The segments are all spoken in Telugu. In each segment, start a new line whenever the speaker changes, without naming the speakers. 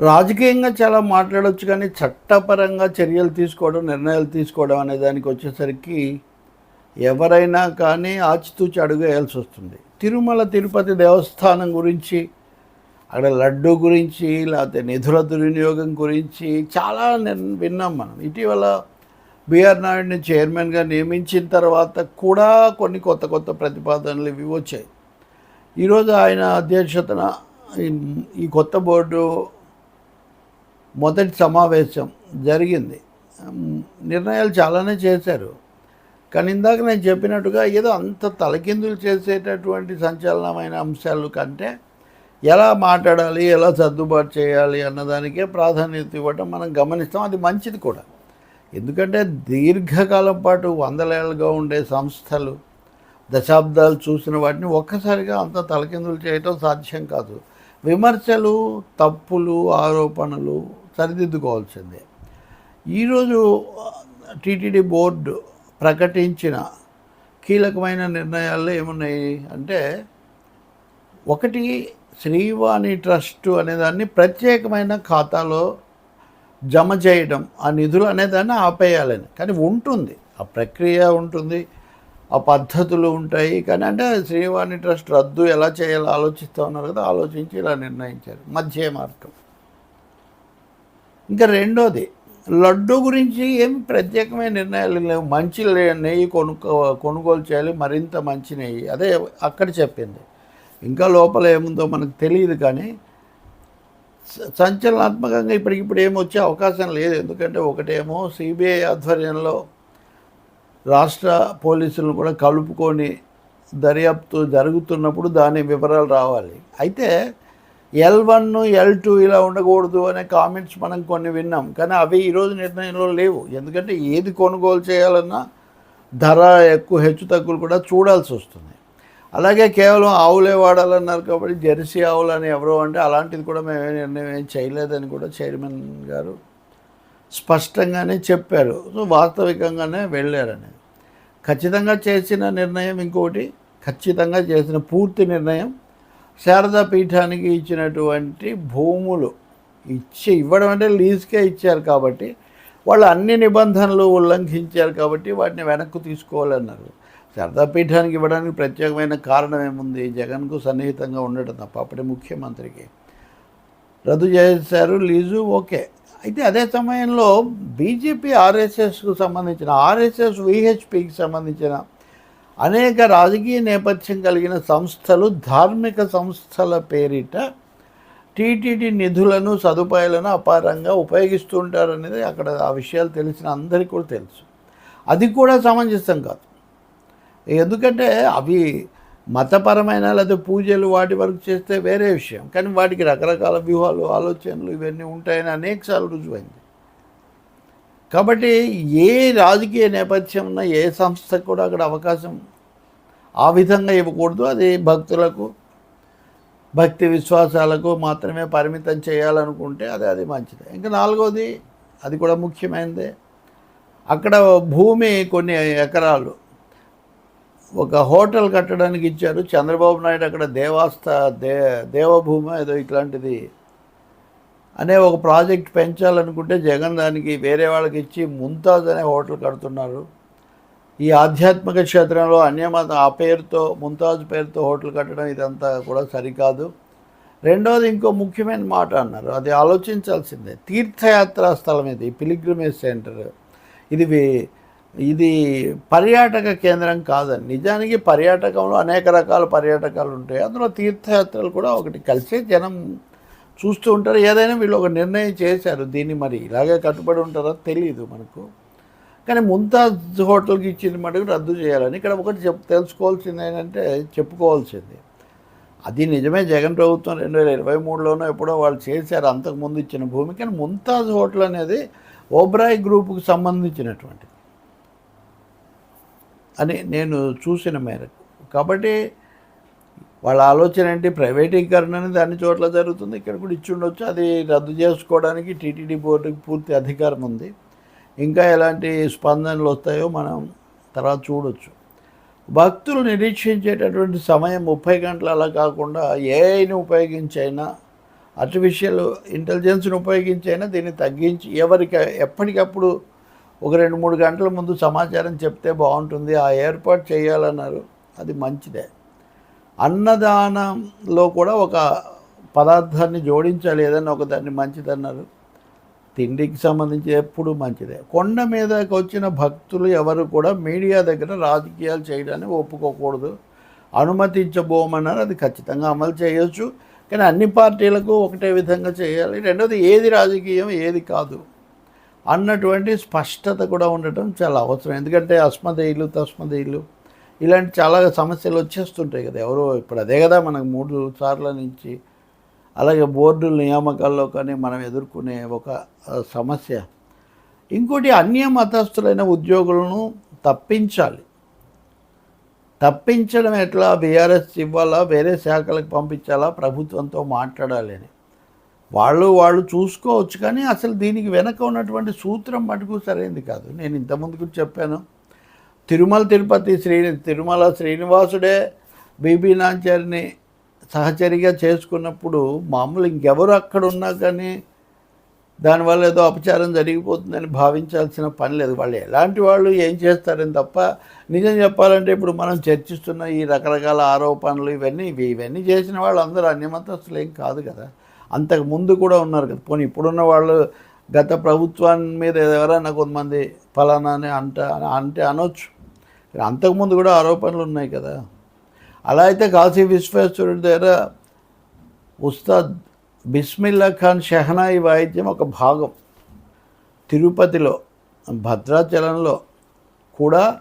రాజకీయంగా చాలా మాట్లాడవచ్చు కానీ చట్టపరంగా చర్యలు తీసుకోవడం నిర్ణయాలు తీసుకోవడం అనే దానికి వచ్చేసరికి ఎవరైనా కానీ ఆచితూచి అడుగు వేయాల్సి వస్తుంది. తిరుమల తిరుపతి దేవస్థానం గురించి అక్కడ లడ్డు గురించి లేకపోతే నిధుల దుర్వినియోగం గురించి చాలా నిన్- విన్నాం మనం. ఇటీవల బీఆర్ నాయుడిని చైర్మన్గా నియమించిన తర్వాత కూడా కొన్ని కొత్త కొత్త ప్రతిపాదనలు ఇవి వచ్చాయి. ఈరోజు ఆయన అధ్యక్షతన ఈ కొత్త బోర్డు మొదటి సమావేశం జరిగింది. నిర్ణయాలు చాలానే చేశారు. కానీ ఇందాక నేను చెప్పినట్టుగా ఏదో అంత తలకిందులు చేసేటటువంటి సంచలనమైన అంశాలు కంటే ఎలా మాట్లాడాలి ఎలా సర్దుబాటు చేయాలి అన్నదానికే ప్రాధాన్యత ఇవ్వటం మనం గమనిస్తాం. అది మంచిది కూడా. ఎందుకంటే దీర్ఘకాలం పాటు వందలేళ్ళుగా ఉండే సంస్థలు దశాబ్దాలు చూసిన వాటిని ఒక్కసారిగా అంత తలకిందులు చేయటం సాధ్యం కాదు. విమర్శలు తప్పులు ఆరోపణలు సరిదిద్దుకోవాల్సిందే. ఈరోజు టీటీడీ బోర్డు ప్రకటించిన కీలకమైన నిర్ణయాల్లో ఏమున్నాయి అంటే ఒకటి శ్రీవాణి ట్రస్ట్ అనేదాన్ని ప్రత్యేకమైన ఖాతాలో జమ చేయడం ఆ నిధులు అనేదాన్ని ఆపేయాలని. కానీ ఉంటుంది. ఆ ప్రక్రియ ఉంటుంది. ఆ పద్ధతులు ఉంటాయి. కానీ అంటే శ్రీవాణి ట్రస్ట్ రద్దు ఎలా చేయాలో ఆలోచిస్తూ ఉన్నారు కదా ఆలోచించి ఇలా నిర్ణయించారు. మధ్య మార్గం. ఇంకా రెండోది లడ్డు గురించి ఏం ప్రత్యేకమైన నిర్ణయాలు లేవు. మంచి నెయ్యి కొనుక్కో కొనుగోలు చేయాలి మరింత మంచి నెయ్యి. అదే అక్కడ చెప్పింది. ఇంకా లోపల ఏముందో మనకు తెలియదు కానీ సంచలనాత్మకంగా ఇప్పటికిప్పుడు ఏమి వచ్చే అవకాశం లేదు. ఎందుకంటే ఒకటేమో సిబిఐ ఆధ్వర్యంలో రాష్ట్ర పోలీసులను కూడా కలుపుకొని దర్యాప్తు జరుగుతున్నప్పుడు దాని వివరాలు రావాలి. అయితే ఎల్ వన్ ఎల్ టూ ఇలా ఉండకూడదు అనే కామెంట్స్ మనం కొన్ని విన్నాం. కానీ అవి ఈరోజు నిర్ణయంలో లేవు. ఎందుకంటే ఏది కొనుగోలు చేయాలన్నా ధర ఎక్కువ హెచ్చు తగ్గులు కూడా చూడాల్సి వస్తుంది. అలాగే కేవలం ఆవులే వాడాలన్నారు కాబట్టి జెర్సీ ఆవులు అని ఎవరో అంటే అలాంటిది కూడా మేము నిర్ణయం ఏం చేయలేదని కూడా చైర్మన్ గారు స్పష్టంగానే చెప్పారు. సో వాస్తవికంగానే వెళ్ళారని. ఖచ్చితంగా చేసిన నిర్ణయం ఇంకోటి ఖచ్చితంగా చేసిన పూర్తి నిర్ణయం శారదా పీఠానికి ఇచ్చినటువంటి భూములు ఇచ్చి ఇవ్వడం అంటే లీజ్కే ఇచ్చారు కాబట్టి వాళ్ళు అన్ని నిబంధనలు ఉల్లంఘించారు కాబట్టి వాటిని వెనక్కు తీసుకోవాలన్నారు. శారదా పీఠానికి ఇవ్వడానికి ప్రత్యేకమైన కారణం ఏముంది? జగన్కు సన్నిహితంగా ఉండటం తప్ప అప్పటి ముఖ్యమంత్రికి. రద్దు చేశారు లీజు ఓకే. అయితే అదే సమయంలో బీజేపీ ఆర్ఎస్ఎస్కు సంబంధించిన ఆర్ఎస్ఎస్ విహెచ్పికి సంబంధించిన అనేక రాజకీయ నేపథ్యం కలిగిన సంస్థలు ధార్మిక సంస్థల పేరిట టీటీడీ నిధులను సదుపాయాలను అపారంగా ఉపయోగిస్తుంటారనేది అక్కడ ఆ విషయాలు తెలిసిన అందరికీ కూడా తెలుసు. అది కూడా సమంజసం కాదు. ఎందుకంటే అవి మతపరమైన లేదా పూజలు వాటి వరకు చేస్తే వేరే విషయం. కానీ వాటికి రకరకాల వ్యూహాలు ఆలోచనలు ఇవన్నీ ఉంటాయని అనేకసార్లు రుజువైంది. కాబట్టి ఏ రాజకీయ నేపథ్యం ఉన్న ఏ సంస్థకు కూడా అక్కడ అవకాశం ఆ విధంగా ఇవ్వకూడదు. అది భక్తులకు భక్తి విశ్వాసాలకు మాత్రమే పరిమితం చేయాలనుకుంటే అది అది మంచిది. ఇంకా నాలుగోది అది కూడా ముఖ్యమైనదే. అక్కడ భూమి కొన్ని ఎకరాలు. ఒక హోటల్ కట్టడానికి ఇచ్చారు. చంద్రబాబు నాయుడు అక్కడ దేవాస్థ దే దేవభూమి ఏదో ఇట్లాంటిది అనే ఒక ప్రాజెక్ట్ పెంచాలనుకుంటే జగన్ దానికి వేరే వాళ్ళకి ఇచ్చి ముంతాజ్ అనే హోటల్ కడుతున్నారు. ఈ ఆధ్యాత్మిక క్షేత్రంలో అన్యమత ఆ పేరుతో ముంతాజ్ పేరుతో హోటల్ కట్టడం ఇదంతా కూడా సరికాదు. రెండవది ఇంకో ముఖ్యమైన మాట అన్నారు. అది ఆలోచించాల్సిందే. తీర్థయాత్రా స్థలం ఇది పిలిగ్రిమేజ్ సెంటర్. ఇది ఇది పర్యాటక కేంద్రం కాదని. నిజానికి పర్యాటకంలో అనేక రకాల పర్యాటకాలు ఉంటాయి. అందులో తీర్థయాత్రలు కూడా ఒకటి కలిసే జనం చూస్తూ ఉంటారు. ఏదైనా వీళ్ళు ఒక నిర్ణయం చేశారు. దీన్ని మరి ఇలాగే కట్టుబడి ఉంటారో తెలియదు మనకు. కానీ ముంతాజ్ హోటల్కి ఇచ్చిన మటుకు రద్దు చేయాలని ఇక్కడ ఒకటి చెప్ తెలుసుకోవాల్సింది ఏంటంటే చెప్పుకోవాల్సింది. అది నిజమే. జగన్ ప్రభుత్వం రెండు వేల ఇరవై మూడులోనో ఎప్పుడో వాళ్ళు చేశారు అంతకుముందు ఇచ్చిన భూమి. కానీ ముంతాజ్ హోటల్ అనేది ఓబ్రాయ్ గ్రూపుకు సంబంధించినటువంటిది అని నేను చూసిన మేరకు. కాబట్టి వాళ్ళ ఆలోచన ఏంటి? ప్రైవేటీకరణ అనేది అన్ని చోట్ల జరుగుతుంది. ఇక్కడ కూడా ఇచ్చి ఉండొచ్చు. అది రద్దు చేసుకోవడానికి టీటీడీ బోర్డుకి పూర్తి అధికారం ఉంది. ఇంకా ఎలాంటి స్పందనలు వస్తాయో మనం తర్వాత చూడొచ్చు. భక్తులు నిరీక్షించేటటువంటి సమయం ముప్పై గంటలు అలా కాకుండా ఏఐని ఉపయోగించైనా ఆర్టిఫిషియల్ ఇంటెలిజెన్స్ని ఉపయోగించైనా దీన్ని తగ్గించి ఎవరికి ఎప్పటికప్పుడు ఒక రెండు మూడు గంటల ముందు సమాచారం చెప్తే బాగుంటుంది. ఆ ఏర్పాటు చేయాలన్నారు. అది మంచిదే. అన్నదానంలో కూడా ఒక పదార్థాన్ని జోడించాలి ఏదైనా ఒక దాన్ని మంచిదన్నారు తిండికి సంబంధించి ఎప్పుడు మంచిదే. కొండ మీదకి వచ్చిన భక్తులు ఎవరు కూడా మీడియా దగ్గర రాజకీయాలు చేయడానికి ఒప్పుకోకూడదు. అనుమతించబోమన్నారు అది ఖచ్చితంగా అమలు చేయొచ్చు. కానీ అన్ని పార్టీలకు ఒకటే విధంగా చేయాలి. రెండవది ఏది రాజకీయం ఏది కాదు అన్నటువంటి స్పష్టత కూడా ఉండటం చాలా అవసరం. ఎందుకంటే అస్మదేయులు తస్మదేయులు ఇలాంటి చాలా సమస్యలు వచ్చేస్తుంటాయి కదా. ఎవరో ఇప్పుడు అదే కదా మనకు మూడు సార్ల నుంచి. అలాగే బోర్డు నియామకాల్లో కానీ మనం ఎదుర్కొనే ఒక సమస్య. ఇంకోటి అన్య మతస్థులైన ఉద్యోగులను తప్పించాలి. తప్పించడం ఎట్లా? బీఆర్ఎస్ ఇవ్వాలా? వేరే శాఖలకు పంపించాలా? ప్రభుత్వంతో మాట్లాడాలి అని. వాళ్ళు వాళ్ళు చూసుకోవచ్చు కానీ అసలు దీనికి వెనక ఉన్నటువంటి సూత్రం మటుకు సరైనది కాదు. నేను ఇంతకుముందుకు చెప్పాను. తిరుమల తిరుపతి శ్రీ తిరుమల శ్రీనివాసుడే బీబీ నాంచారిని సహచరిగా చేసుకున్నప్పుడు మామూలు ఇంకెవరు అక్కడ ఉన్నా కానీ దానివల్ల ఏదో అపచారం జరిగిపోతుందని భావించాల్సిన పని లేదు. వాళ్ళు ఎలాంటి వాళ్ళు ఏం చేస్తారని తప్ప నిజం చెప్పాలంటే ఇప్పుడు మనం చర్చిస్తున్న ఈ రకరకాల ఆరోపణలు ఇవన్నీ ఇవన్నీ చేసిన వాళ్ళు అందరూ అన్యమతస్తులు ఏం కాదు కదా. అంతకు ముందు కూడా ఉన్నారు కదా. పోనీ ఇప్పుడున్న వాళ్ళు గత ప్రభుత్వాన్ని మీద ఎవరైనా కొంతమంది ఫలానా అని అంట అంటే అనొచ్చు. అంతకుముందు కూడా ఆరోపణలు ఉన్నాయి కదా. అలా అయితే కాశీ విశ్వేశ్వరుడి దగ్గర ఉస్తాద్ బిస్మిల్లా ఖాన్ షెహనాయి వాయిద్యం ఒక భాగం. తిరుపతిలో భద్రాచలంలో కూడా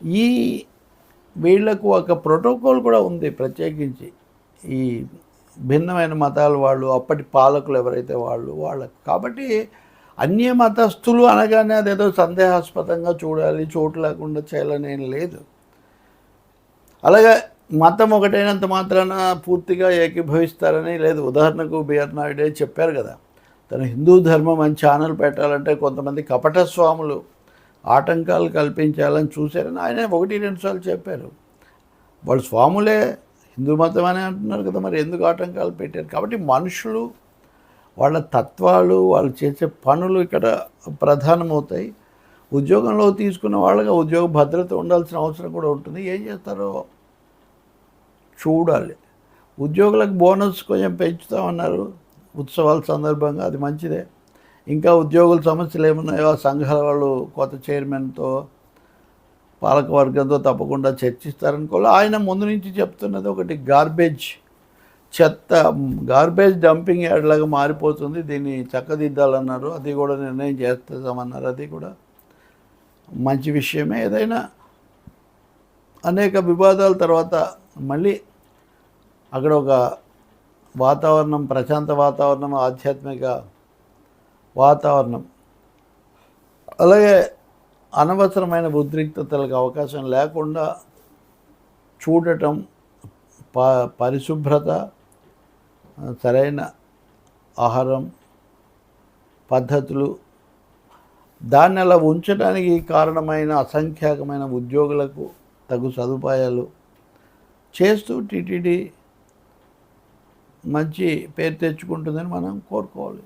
ఈ వీళ్ళకు ఒక ప్రోటోకాల్ కూడా ఉంది ప్రత్యేకించి. ఈ భిన్నమైన మతాల వాళ్ళు అప్పటి పాలకులు ఎవరైతే వాళ్ళు వాళ్ళకు. కాబట్టి అన్య మతస్థులు అనగానే అదేదో సందేహాస్పదంగా చూడాలి చోటు లేకుండా చేయాలనేం లేదు. అలాగే మతం ఒకటైనంత మాత్రాన పూర్తిగా ఏకీభవిస్తారని లేదు. ఉదాహరణకు బిఆర్ నాయుడే చెప్పారు కదా తన హిందూ ధర్మం అని ఛానల్ పెట్టాలంటే కొంతమంది కపట స్వాములు ఆటంకాలు కల్పించాలని చూశారని ఆయన ఒకటి రెండుసార్లు చెప్పారు. వాళ్ళు స్వాములే హిందూ మతం అని అంటున్నారు కదా మరి ఎందుకు ఆటంకాలు పెట్టారు? కాబట్టి మనుషులు వాళ్ళ తత్వాలు వాళ్ళు చేసే పనులు ఇక్కడ ప్రధానమవుతాయి. ఉద్యోగంలో తీసుకున్న వాళ్ళకి ఉద్యోగ భద్రత ఉండాల్సిన అవసరం కూడా ఉంటుంది. ఏం చేస్తారో చూడాలి. ఉద్యోగులకు బోనస్ కొంచెం పెంచుతామన్నారు. ఉత్సవాల సందర్భంగా అది మంచిదే. ఇంకా ఉద్యోగుల సమస్యలు ఏమున్నాయో సంఘాల వాళ్ళు కొత్త చైర్మన్తో పాలకవర్గంతో తప్పకుండా చర్చిస్తారనుకోవాలి. ఆయన ముందు నుంచి చెప్తున్నది ఒకటి గార్బేజ్ చెత్త గార్బేజ్ డంపింగ్ యార్డ్ లాగా మారిపోతుంది. దీన్ని చక్కదిద్దాలన్నారు. అది కూడా నిర్ణయం చేస్తామన్నారు. అది కూడా మంచి విషయమే. ఏదైనా అనేక వివాదాల తర్వాత మళ్ళీ అక్కడ ఒక వాతావరణం ప్రశాంత వాతావరణం ఆధ్యాత్మిక వాతావరణం. అలాగే అనవసరమైన ఉద్రిక్తతలకు అవకాశం లేకుండా చూడటం ప పరిశుభ్రత సరైన ఆహారం పద్ధతులు దాన్ని అలా ఉంచడానికి కారణమైన అసంఖ్యాకమైన ఉద్యోగులకు తగు సదుపాయాలు చేస్తూ టీటీడీ మంచి పేరు తెచ్చుకుంటుందని మనం కోరుకోవాలి.